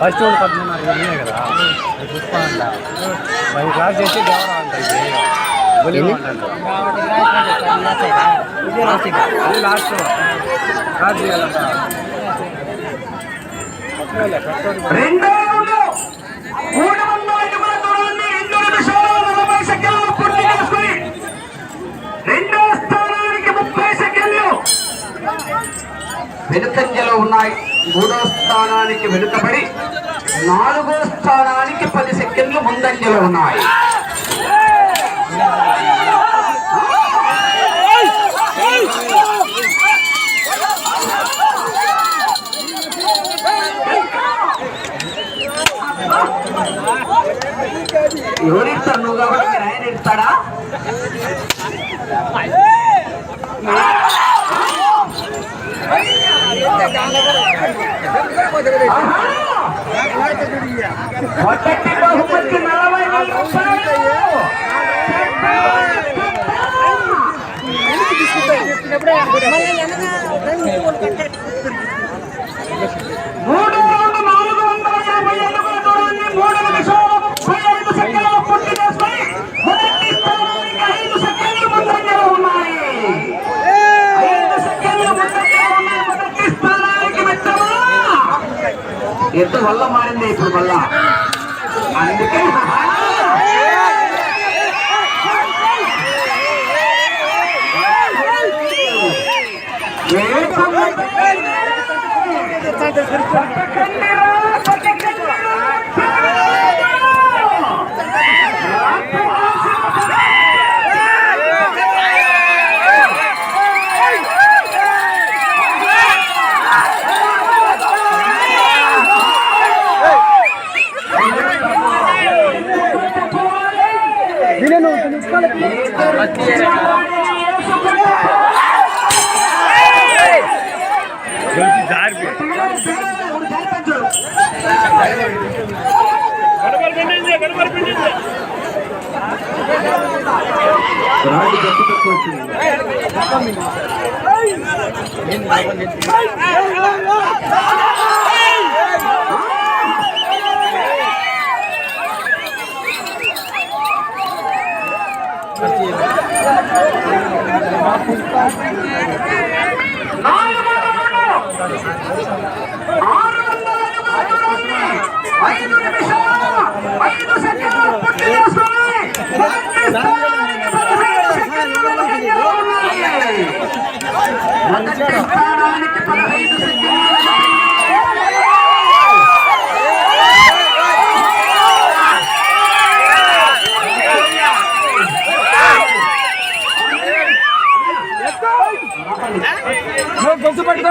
First వాళ్ళు పద్మూడు ఉన్నాయి కదా అది చూసుకోవాలంట మరి క్లాస్ చేసి దేవరా అంట ఇది బలి అంటారు అది లాస్ట్ క్లాస్ చేయాలంట పట్టుకోలే, పట్టుకోలే. రెండో రౌండ్ మూడు వందల అడుగుల దూరాన్ని రెండు నిమిషాల నలభై సెకండ్లు పూర్తి చేసుకుని రెండో స్థానానికి ముప్పై సెకండ్లు వెనుకంజలో ఉన్నాయి. మూడో స్థానానికి వెనుకబడి నాలుగో స్థానానికి పది సెకండ్లు ముందంజలో ఉన్నాయి. మూడు వందల నాలుగు వందల యాభై అడుగుల దూరాన్ని మూడు నిమిషాల ముప్పై ఐదు సెకండ్ల పూర్తి చేసుకొని మొదటి స్థానానికి ఐదు సెకండ్లు ఎత్తు వల్ల మారింది ఇప్పుడు వల్ల అందుకే కొంచెం రాజు గట్టి తక్కువ వచ్చింది ஐந்து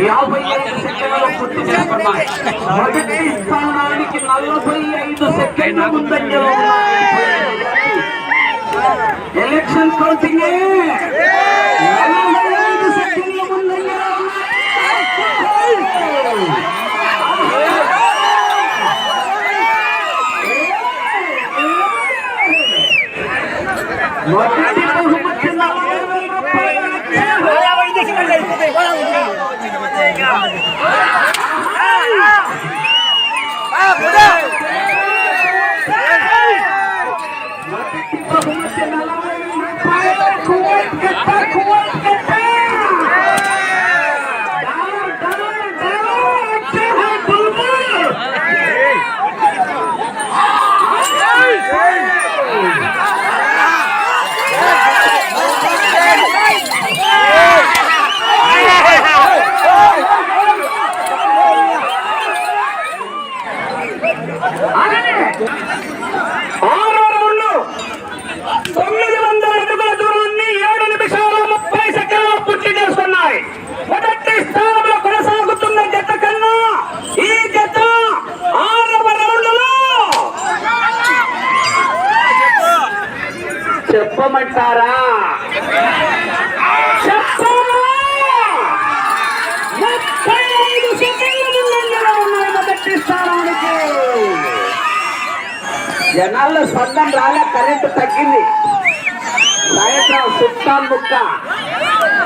యాభై ఐదు సెకండ్లు పూర్తి చేసుకున్నాయి మొదటి స్థానానికి నలభై ఐదు సెకండ్ల ముందంజలో ఎలక్షన్ కౌంటింగ్. నలభై ఐదు సెకండ్ల ముందంజలో 보자 보자. జనాల్లో స్పందన రాలే కరెంటు తగ్గింది. సాయంత్రం సుల్తాన్ ముక్క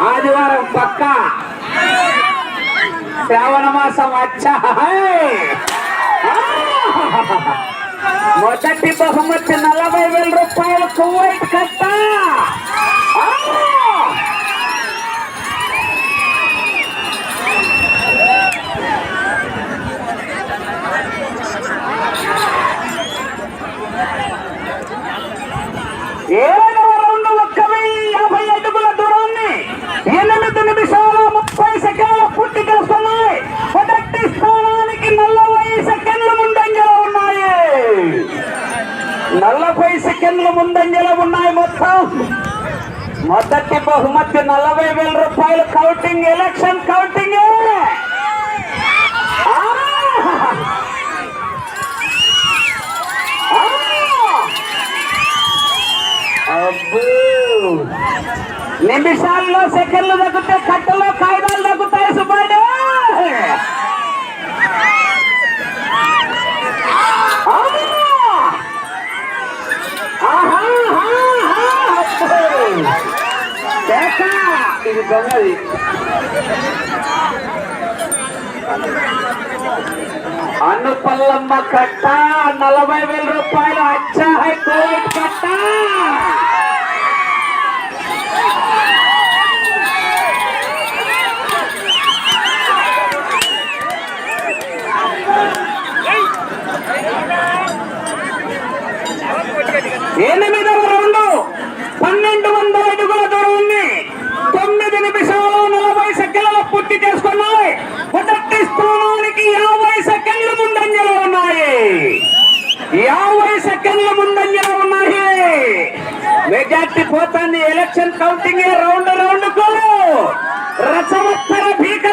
ఆదివారం పక్క. శ్రావణ మాసం వచ్చా మొదటి బహుమతి నలభై వేల రూపాయలు కువైట్ కట్ట ఆ! ఏడవ రౌండ్ ఒక్క వెయ్యి యాభై అడుగుల దూరాన్ని ఎనిమిది నిమిషాల ముప్పై సెకండ్ల పూర్తి చేసుకున్నాయి మొదటి స్థానానికి నలభై సెకండ్లు ముందంజలో ఉన్నాయి నలభై సెకండ్లు ముందంజలో ఉన్నాయి మొత్తం. మొదటి బహుమతి నలభై వేల రూపాయలు కౌంటింగ్ ఎలక్షన్ కౌంటింగ్. నిమిషాల్లో సెకండ్లు తగ్గితే కట్టలో కాగితాలు ఇది అది అన్నపల్లమ్మ కట్ట నలభై వేల రూపాయలు. అచ్చా హైకోర్టు కట్ట ఎనిమిదవ రౌండ్ పన్నెండు వందల అడుగుల దూరం ఉంది తొమ్మిది నిమిషాలు నలభై సెకండ్ల పూర్తి చేసుకున్నాయి మొదటి స్థానానికి యాభై సెకండ్లు ముందంజలో ఉన్నాయి యాభై సెకండ్ల ముందంజలో ఉన్నాయి మెజార్టీ పోతుంది. ఎలక్షన్ కౌంటింగ్ రౌండ్ రౌండ్కు రసవత్తర భీకర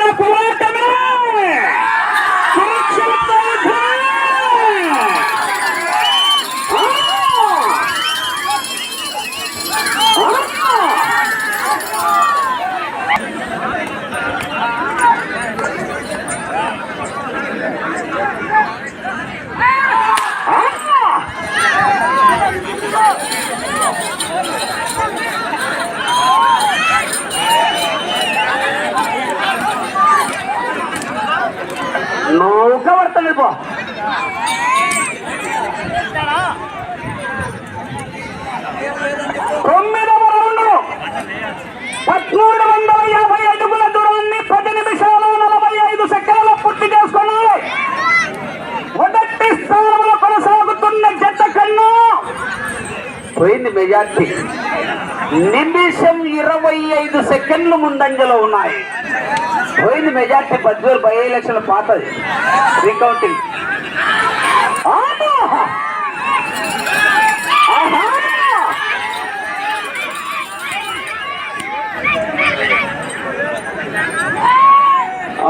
నౌక పడుతుంది పో. తొమ్మిదవ రౌండ్ పద్మూడు వందల యాభై అడుగుల దూరాన్ని పది నిమిషాలు నలభై ఐదు సెకండ్లు పూర్తి చేసుకున్నాయి మొదటి స్థానంలో కొనసాగుతున్న జట్ట కన్నా పోయింది మెజార్టీ. నిమిషం ఇరవై ఐదు సెకండ్లు ముందంజలో ఉన్నాయి. పోయింది మెజార్టీ పద్వేలు బై ఎలక్షన్ పాతది రీకౌంటింగ్ ఆహా! ఆహా!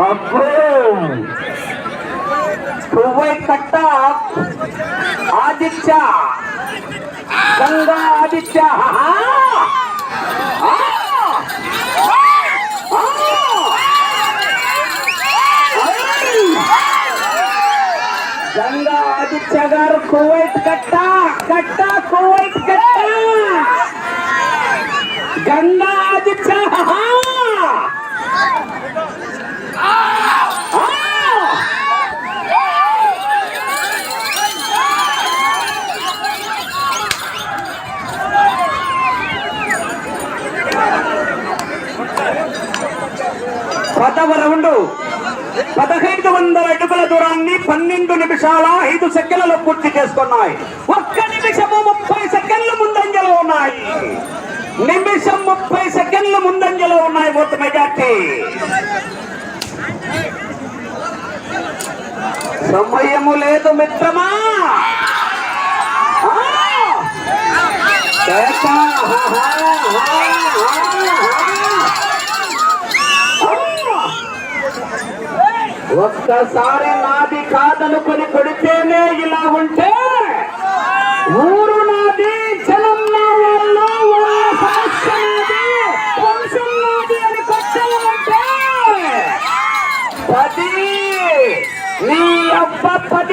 అబ్బో కువై కట్ట ఆదిత్య గంగా ఆదిత్య ఆహా! गंगा आदित्यगर कुवैत कट्टा कट्टा कुवैत कट्टा। गंगा పదహైదు వందల అడుగుల దూరాన్ని పన్నెండు నిమిషాల ఐదు సెకండ్లలో పూర్తి చేసుకున్నాయి. ఒక్క నిమిషము ముప్పై సెకండ్లు ముందంజలో ఉన్నాయి. నిమిషం ముప్పై సెకండ్లు ముందంజలో ఉన్నాయి మొత్తం మెజార్టీ. సమయము లేదు మిత్రమా? ఆ! ఒక్కసారి నాది కాదనుకుని కొడితేనే ఇలా ఉంటే ఊరు నాది జనం నా వాళ్ళు సమస్య నాది వంశం నాది అని కొట్టాలంటే పది నీ అబ్బ పది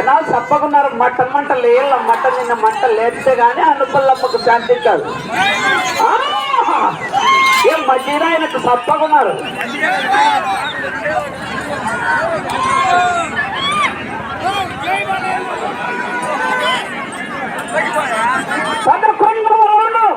జనాలు తప్పకున్నారు మట్ట మంట లేళ్ళ మట్ట నిన్న మంట లేపితే గానీ అనుపల్లమ్మకు శాంతి కాదు ఏం మధ్యన ఆయనకు తప్పకున్నారు